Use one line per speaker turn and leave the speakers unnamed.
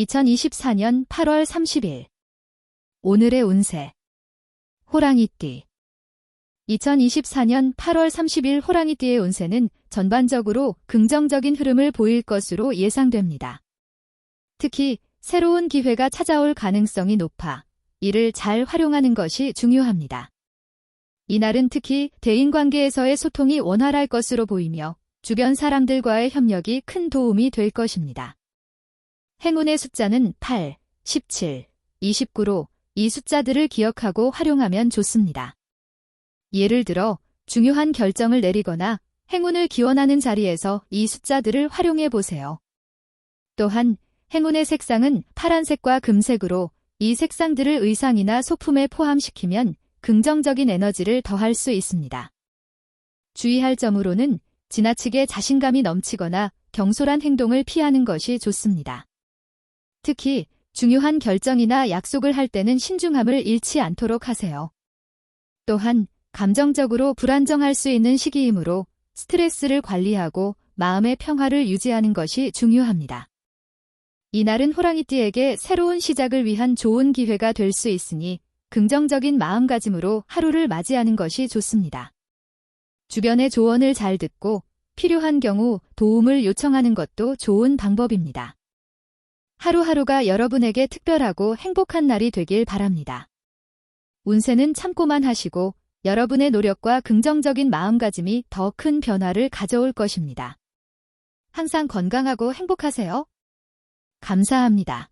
2024년 8월 30일 오늘의 운세 호랑이띠 2024년 8월 30일 호랑이띠의 운세는 전반적으로 긍정적인 흐름을 보일 것으로 예상됩니다. 특히 새로운 기회가 찾아올 가능성이 높아 이를 잘 활용하는 것이 중요합니다. 이날은 특히 대인관계에서의 소통이 원활할 것으로 보이며 주변 사람들과의 협력이 큰 도움이 될 것입니다. 행운의 숫자는 8, 17, 29로 이 숫자들을 기억하고 활용하면 좋습니다. 예를 들어 중요한 결정을 내리거나 행운을 기원하는 자리에서 이 숫자들을 활용해 보세요. 또한 행운의 색상은 파란색과 금색으로 이 색상들을 의상이나 소품에 포함시키면 긍정적인 에너지를 더할 수 있습니다. 주의할 점으로는 지나치게 자신감이 넘치거나 경솔한 행동을 피하는 것이 좋습니다. 특히 중요한 결정이나 약속을 할 때는 신중함을 잃지 않도록 하세요. 또한 감정적으로 불안정할 수 있는 시기이므로 스트레스를 관리하고 마음의 평화를 유지하는 것이 중요합니다. 이날은 호랑이띠에게 새로운 시작을 위한 좋은 기회가 될 수 있으니 긍정적인 마음가짐으로 하루를 맞이하는 것이 좋습니다. 주변의 조언을 잘 듣고 필요한 경우 도움을 요청하는 것도 좋은 방법입니다. 하루하루가 여러분에게 특별하고 행복한 날이 되길 바랍니다. 운세는 참고만 하시고 여러분의 노력과 긍정적인 마음가짐이 더 큰 변화를 가져올 것입니다. 항상 건강하고 행복하세요. 감사합니다.